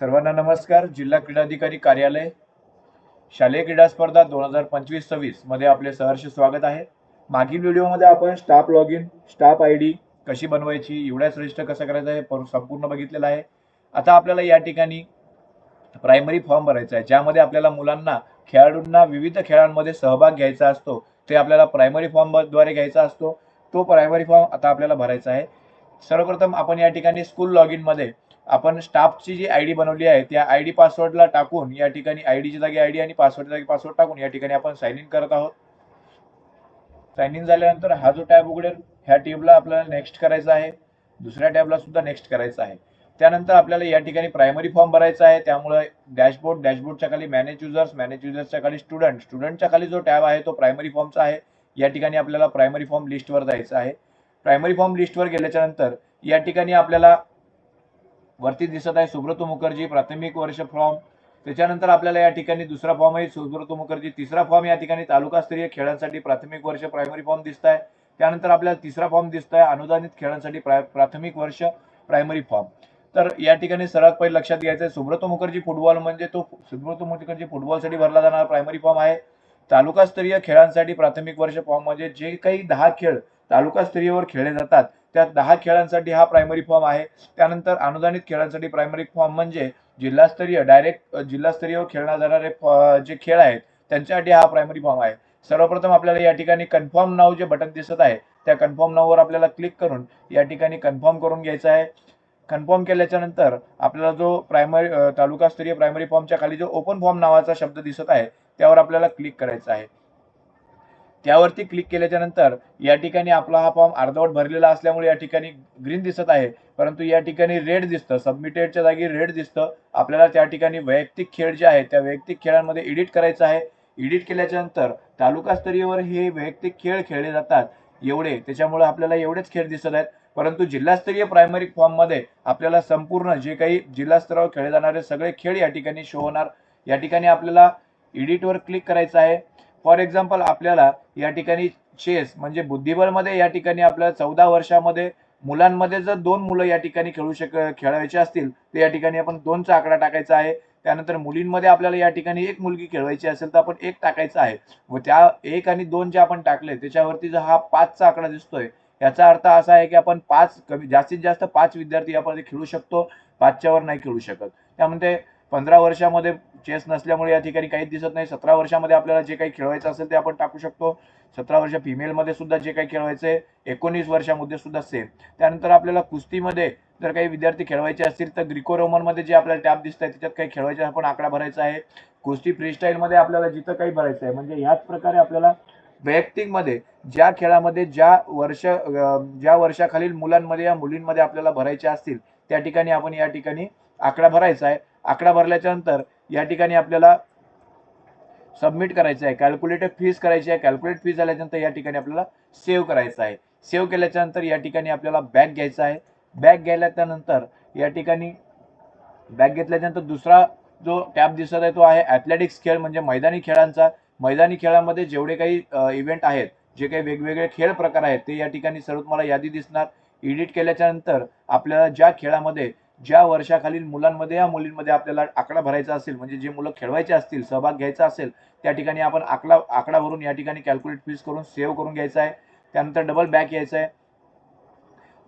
सर्वांना नमस्कार. जिल्हा क्रीडाधिकारी कार्यालय शालेय क्रीडा स्पर्धा दोन हजार पंचवीस सव्वीसमध्ये आपले सहर्ष स्वागत आहे. मागील व्हिडिओमध्ये आपण staff log in staff I D कशी बनवायची एवढ्याच रजिस्टर कसं करायचं आहे संपूर्ण बघितलेलं आहे. आता आपल्याला या ठिकाणी प्रायमरी फॉर्म भरायचा आहे ज्यामध्ये आपल्याला मुलांना खेळाडूंना विविध खेळांमध्ये सहभाग घ्यायचा असतो ते आपल्याला प्रायमरी फॉर्मद्वारे घ्यायचा असतो. तो प्रायमरी फॉर्म आता आपल्याला भरायचा आहे. सर्वप्रथम आपण या ठिकाणी स्कूल लॉगमध्ये आपण स्टाफची जी आय डी बनवली आहे त्या आय डी पासवर्डला टाकून या ठिकाणी आय डीची जागी आय डी आणि पासवर्डच्या जागी पासवर्ड टाकून या ठिकाणी आपण साईन इन करत आहोत. साईन इन झाल्यानंतर हा जो टॅब उघडेल ह्या टॅबला आपल्याला नेक्स्ट करायचा आहे. दुसऱ्या टॅबला सुद्धा नेक्स्ट करायचा आहे. त्यानंतर आपल्याला या ठिकाणी प्रायमरी फॉर्म भरायचा आहे. त्यामुळे डॅशबोर्ड डॅशबोर्डच्या खाली मॅनेज युजर्स मॅनेज युजर्सच्या खाली स्टुडंट स्टुडंटच्या खाली जो टॅब आहे तो प्रायमरी फॉर्मचा आहे. या ठिकाणी आपल्याला प्रायमरी फॉर्म लिस्टवर जायचं आहे. प्रायमरी फॉर्म लिस्टवर गेल्याच्यानंतर या ठिकाणी आपल्याला वरती दिसत आहे सुब्रतो मुखर्जी प्राथमिक वर्ष फॉर्म. त्याच्यानंतर आपल्याला या ठिकाणी दुसरा फॉर्म आहे सुब्रतो मुखर्जी. तिसरा फॉर्म या ठिकाणी तालुकास्तरीय खेळांसाठी प्राथमिक वर्ष प्रायमरी फॉर्म दिसत आहे. त्यानंतर आपल्याला तिसरा फॉर्म दिसत आहे अनुदानित खेळांसाठी प्राय- प्राथमिक वर्ष प्रायमरी फॉर्म. तर या ठिकाणी सर्वात पहिले लक्षात घ्यायचं आहे सुब्रतो मुखर्जी फुटबॉल म्हणजे तो सुब्रतो मुखर्जी फुटबॉलसाठी भरला जाणारा प्रायमरी फॉर्म आहे. तालुकास्तरीय खेळांसाठी प्राथमिक वर्ष फॉर्म म्हणजे जे काही दहा खेळ तालुकास्तरीयवर खेळले जातात. त्या दहा खेळांसाठी हा प्रायमरी फॉर्म आहे. त्यानंतर अनुदानित खेळांसाठी प्रायमरी फॉर्म म्हणजे जिल्हास्तरीय डायरेक्ट जिल्हास्तरीय खेळल्या जाणारे फ- जे खेळ आहेत त्यांच्यासाठी हा प्रायमरी फॉर्म आहे. सर्वप्रथम आपल्याला या ठिकाणी कन्फर्म नाव जे बटन दिसत आहे त्या कन्फर्म नाववर आपल्याला क्लिक करून या ठिकाणी कन्फर्म करून घ्यायचं आहे. कन्फर्म केल्याच्यानंतर आपल्याला जो प्रायमरी तालुकास्तरीय प्रायमरी फॉर्मच्या खाली जो ओपन फॉर्म नावाचा शब्द दिसत आहे त्यावर आपल्याला क्लिक करायचं आहे. त्यावरती क्लिक केल्याच्यानंतर या ठिकाणी आपला हा फॉर्म अर्धवट भरलेला असल्यामुळे या ठिकाणी ग्रीन दिसत आहे. परंतु या ठिकाणी रेड दिसतं. सबमिटेडच्या जागी रेड दिसतं. आपल्याला त्या ठिकाणी वैयक्तिक खेळ जे आहे त्या वैयक्तिक खेळांमध्ये एडिट करायचं आहे. एडिट केल्याच्यानंतर तालुकास्तरीयवर हे वैयक्तिक खेळ खेळले जातात. एवढे. त्याच्यामुळे आपल्याला एवढेच खेळ दिसत आहेत. परंतु जिल्हास्तरीय प्रायमरी फॉर्ममध्ये आपल्याला संपूर्ण जे काही जिल्हास्तरावर खेळले जाणारे सगळे खेळ या ठिकाणी शो होणार. या ठिकाणी आपल्याला एडिटवर क्लिक करायचं आहे. फॉर एक्झाम्पल आपल्याला या ठिकाणी चेस म्हणजे बुद्धिबळमध्ये या ठिकाणी आपल्याला चौदा वर्षामध्ये मुलांमध्ये जर दोन मुलं या ठिकाणी खेळू शक खेळायचे असतील तर या ठिकाणी आपण दोनचा आकडा टाकायचा आहे. त्यानंतर मुलींमध्ये आपल्याला या ठिकाणी एक मुलगी खेळवायची असेल तर आपण एक टाकायचा आहे. व त्या एक आणि दोन जे आपण टाकले त्याच्यावरती जर हा पाचचा आकडा दिसतोय याचा अर्थ असा आहे की आपण पाच कमी जास्तीत जास्त पाच विद्यार्थी यामध्ये खेळू शकतो पाचच्यावर नाही खेळू शकत. त्यामध्ये पंधरा वर्षामध्ये चेस नसल्यामुळे या ठिकाणी काहीच दिसत नाही. सतरा वर्षामध्ये आपल्याला जे काही खेळवायचं असेल ते आपण टाकू शकतो. सतरा वर्ष फिमेलमध्ये सुद्धा जे काही खेळवायचं आहे एकोणीस वर्षामध्ये सुद्धा सेम त्यानंतर आपल्याला कुस्तीमध्ये जर काही विद्यार्थी खेळवायचे असतील तर ग्रिको रोमनमध्ये जे आपल्याला टॅप दिसत आहे त्याच्यात काही खेळवायचे आपण आकडा भरायचा आहे. कुस्ती फ्रीस्टाईलमध्ये आपल्याला जिथं काही भरायचं आहे म्हणजे ह्याच प्रकारे आपल्याला वैयक्तिकमध्ये ज्या खेळामध्ये ज्या वर्ष ज्या वर्षाखालील मुलांमध्ये या मुलींमध्ये आपल्याला भरायचे असतील त्या ठिकाणी आपण या ठिकाणी आकडा भरायचा आहे. आकडा भरल्याच्यानंतर या ठिकाणी आपल्याला सबमिट करायचं आहे. कॅल्क्युलेटेड फीज करायची आहे. कॅल्क्युलेट फीज झाल्यानंतर या ठिकाणी आपल्याला सेव्ह करायचं आहे. सेव्ह केल्याच्यानंतर या ठिकाणी आपल्याला बॅग घ्यायचा आहे. बॅग घ्यायच्यानंतर या ठिकाणी बॅग घेतल्याच्यानंतर दुसरा जो टॅब दिसत आहे तो आहे ॲथलेटिक्स खेळ म्हणजे मैदानी खेळांचा. मैदानी खेळामध्ये जेवढे काही इव्हेंट आहेत जे काही वेगवेगळे खेळ प्रकार आहेत ते या ठिकाणी सर्व तुम्हाला यादी दिसणार. एडिट केल्याच्यानंतर आपल्याला ज्या खेळामध्ये ज्या वर्षाखालील मुलांमध्ये या मुलींमध्ये आपल्याला आकडा भरायचा असेल म्हणजे जे मुलं खेळवायचे असतील सहभाग घ्यायचा असेल त्या ठिकाणी आपण आकडा आकडा भरून या ठिकाणी कॅल्क्युलेट फीस करून सेव्ह करून घ्यायचा आहे. त्यानंतर डबल बॅक यायचं आहे.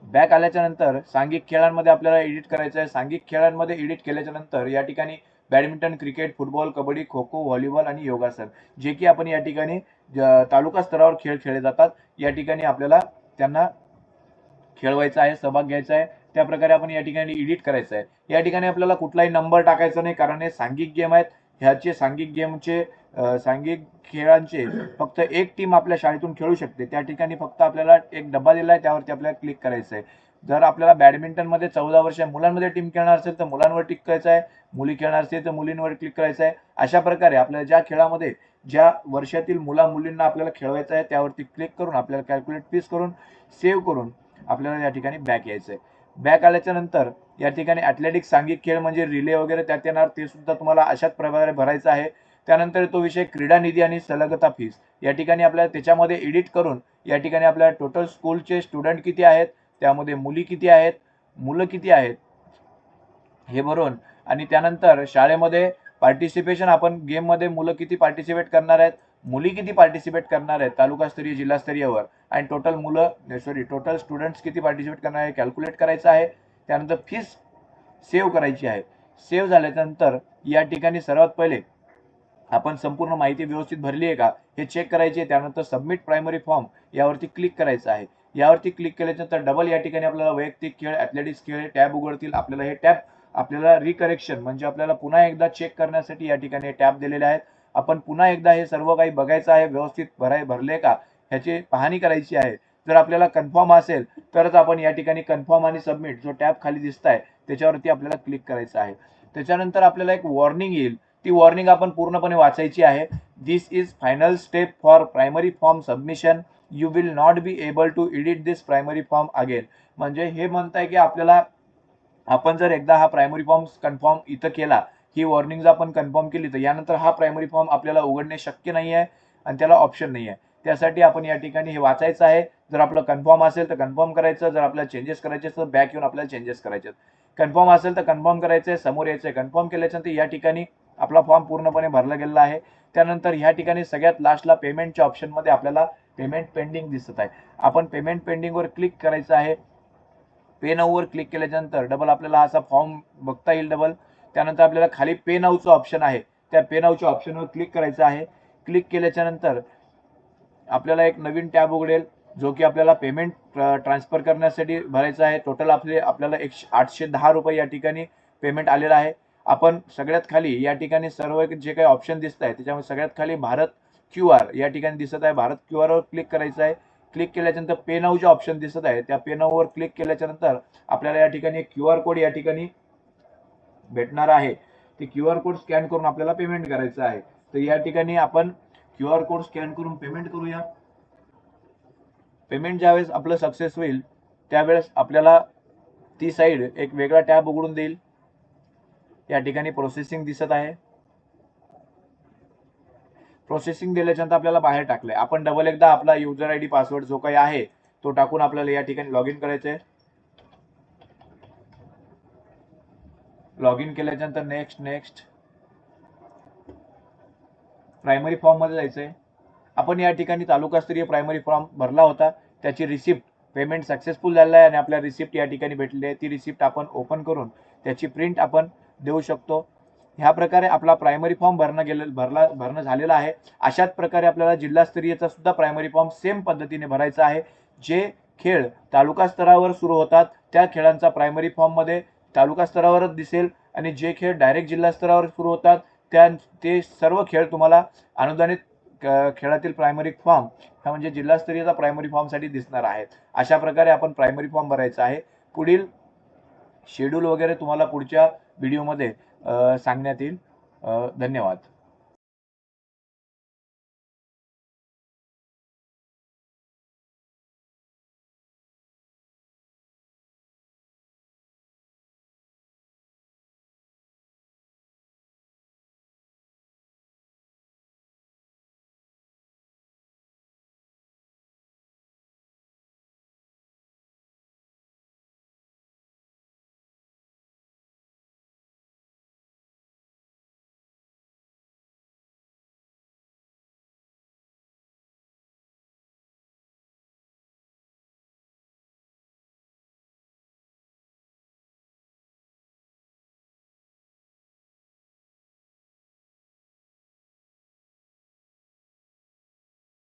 बॅक आल्याच्यानंतर सांघिक खेळांमध्ये आपल्याला एडिट करायचं आहे. सांघिक खेळांमध्ये एडिट केल्याच्यानंतर या ठिकाणी badminton cricket football kabaddi kho kho volleyball आणि योगासन जे की आपण या ठिकाणी तालुका स्तरावर खेळ खेळले जातात. या ठिकाणी आपल्याला त्यांना खेळवायचं आहे सहभाग घ्यायचा आहे. त्या प्रकारे आपण या ठिकाणी एडिट करायचं आहे. या ठिकाणी आपल्याला कुठलाही नंबर टाकायचा नाही कारण हे सांघिक गेम आहेत. ह्याचे सांघिक गेमचे सांघिक खेळांचे फक्त एक टीम आपल्या शाळेतून खेळू शकते. त्या ठिकाणी फक्त आपल्याला एक डब्बा दिला आहे त्यावरती आपल्याला क्लिक करायचं आहे. जर आपल्याला बॅडमिंटनमध्ये चौदा वर्ष मुलांमध्ये टीम खेळणार असेल तर मुलांवर क्लिक करायचं आहे. मुली खेळणार असेल तर मुलींवर क्लिक करायचं आहे. अशा प्रकारे आपल्याला ज्या खेळामध्ये ज्या वर्षातील मुला मुलींना आपल्याला खेळवायचं आहे त्यावरती क्लिक करून आपल्याला कॅल्क्युलेट फीस करून सेव्ह करून आपल्याला या ठिकाणी बॅक यायचं आहे. बॅक आल्याच्यानंतर या ठिकाणी ॲथलेटिक्स सांघिक खेळ म्हणजे रिले वगैरे त्यात येणार ते सुद्धा तुम्हाला अशाच प्रकारे भरायचं आहे. त्यानंतर तो विषय क्रीडा निधी आणि सलगता फीस या ठिकाणी आपल्याला त्याच्यामध्ये एडिट करून या ठिकाणी आपल्याला टोटल स्कूलचे स्टुडंट किती आहेत त्यामध्ये मुली किती आहेत मुलं किती आहेत हे भरून आणि त्यानंतर शाळेमध्ये पार्टिसिपेशन आपण गेममध्ये मुलं किती पार्टिसिपेट करणार आहेत मुली किती पार्टिसिपेट करणार आहेत तालुकास्तरीय जिल्हास्तरीयवर? आणि टोटल मुलं सॉरी टोटल स्टुडंट्स किती पार्टिसिपेट करणार आहे कॅल्क्युलेट करायचं आहे. त्यानंतर फीस सेव्ह करायची आहे. सेव्ह झाल्यानंतर या ठिकाणी सर्वात पहिले आपण संपूर्ण माहिती व्यवस्थित भरली आहे का? हे चेक करायचे आहे. त्यानंतर सबमिट प्रायमरी फॉर्म यावरती क्लिक करायचं आहे. यावरती क्लिक केल्याच्यानंतर डबल या ठिकाणी आपल्याला वैयक्तिक खेळ ॲथलेटिक्स खेळ टॅब उघडतील. आपल्याला हे टॅब आपल्याला रिकरेक्शन म्हणजे आपल्याला पुन्हा एकदा चेक करण्यासाठी या ठिकाणी टॅब दिलेले आहेत. आपण पुन्हा एकदा हे सर्व काही बघायचं आहे व्यवस्थित भराय भरले का? ह्याची पाहणी करायची आहे. जर आपल्याला कन्फर्म असेल तरच आपण या ठिकाणी कन्फर्म आणि सबमिट जो टॅब खाली दिसत आहे त्याच्यावरती आपल्याला क्लिक करायचं आहे. त्याच्यानंतर आपल्याला एक वॉर्निंग येईल. ती वॉर्निंग आपण पूर्णपणे वाचायची आहे. This is final step for primary form submission you will not be able to edit this primary form again म्हणजे हे म्हणताय की आपल्याला आपण जर एकदा हा प्रायमरी फॉर्म कन्फर्म इथं केला ही वॉर्निंग जर आपण कन्फर्म केली तर यानंतर हा प्रायमरी फॉर्म आपल्याला उघडणे शक्य नाही आहे आणि त्याला ऑप्शन नाही आहे त्यासाठी आपण या ठिकाणी हे वाचायचं आहे. जर आपलं कन्फर्म असेल तर कन्फर्म करायचं. जर आपल्याला चेंजेस करायचे तर बॅक येऊन आपल्याला चेंजेस करायचे कन्फर्म असेल तर कन्फर्म करायचं समोर यायचं आहे. कन्फर्म केल्याच्यानंतर या ठिकाणी आपला फॉर्म पूर्णपणे भरला गेलेला आहे. त्यानंतर ह्या ठिकाणी सगळ्यात लास्टला पेमेंटच्या ऑप्शनमध्ये आपल्याला पेमेंट पेंडिंग दिसत आहे. आपण पेमेंट पेंडिंगवर क्लिक करायचं आहे. पे नाऊवर क्लिक केल्याच्यानंतर डबल आपल्याला असा फॉर्म बघता येईल डबल त्यानंतर आपल्याला खाली पे नावचं ऑप्शन आहे. त्या पे नावच्या ऑप्शनवर क्लिक करायचं आहे. क्लिक केल्याच्यानंतर आपल्याला एक नवीन टॅब उघडेल जो की आपल्याला पेमेंट ट्रान्सफर करण्यासाठी भरायचा आहे. टोटल आपले आपल्याला एकशे आठशे दहा रुपये या ठिकाणी पेमेंट आलेलं आहे. आपण सगळ्यात खाली या ठिकाणी सर्व जे काही ऑप्शन दिसत आहे त्याच्यामध्ये सगळ्यात खाली भारत क्यू आर या ठिकाणी दिसत आहे. भारत क्यू आरवर क्लिक करायचं आहे. क्लिक केल्याच्यानंतर पे नाऊचे ऑप्शन दिसत आहे. त्या पे क्लिक केल्याच्यानंतर आपल्याला या ठिकाणी क्यू आर कोड या ठिकाणी भेटणार आहे ते क्यू आर कोड स्कॅन करून आपल्याला पेमेंट करायचं आहे. तर या ठिकाणी आपण क्यू आर कोड स्कॅन करून पेमेंट करूया. पेमेंट ज्यावेळेस आपलं सक्सेस होईल त्यावेळेस आपल्याला ती साईड एक वेगळा टॅब उघडून देईल. या ठिकाणी प्रोसेसिंग दिसत आहे. प्रोसेसिंग दिल्याच्यानंतर आपल्याला बाहेर टाकलंय. आपण डबल एकदा आपला युजर आय डी पासवर्ड जो काही आहे तो टाकून आपल्याला या ठिकाणी लॉग इन करायचं आहे लॉग इन केल्याच्यानंतर नेक्स्ट नेक्स्ट. प्रायमरी फॉर्ममध्ये जायचंय. आपण या ठिकाणी तालुकास्तरीय प्रायमरी फॉर्म भरला होता. त्याची रिसिप्ट पेमेंट सक्सेसफुल झालेलं आहे आणि आपल्या रिसिप्ट या ठिकाणी भेटलेली आहे. ती रिसिप्ट आपण ओपन करून त्याची प्रिंट आपण देऊ शकतो. ह्या प्रकारे आपला प्रायमरी फॉर्म भरणं गेलं भरला भरणं झालेला आहे. अशाच प्रकारे आपल्याला जिल्हास्तरीयचा सुद्धा प्रायमरी फॉर्म सेम पद्धतीने भरायचा आहे. जे खेळ तालुका स्तरावर सुरू होतात त्या खेळांचा प्रायमरी फॉर्ममध्ये तालुका स्तरावरच दिसेल आणि जे खेळ डायरेक्ट जिल्हा स्तरावर सुरू होतात त्या ते सर्व खेळ तुम्हाला अनुदानित क- खेळातील प्रायमरी फॉर्म हा म्हणजे जिल्हास्तरीयचा प्रायमरी फॉर्मसाठी दिसणार आहे अशा प्रकारे आपण प्रायमरी फॉर्म भरायचा आहे. पुढील शेड्यूल वगैरे तुम्हाला पुढच्या व्हिडिओमध्ये सांगण्यात येईल. धन्यवाद.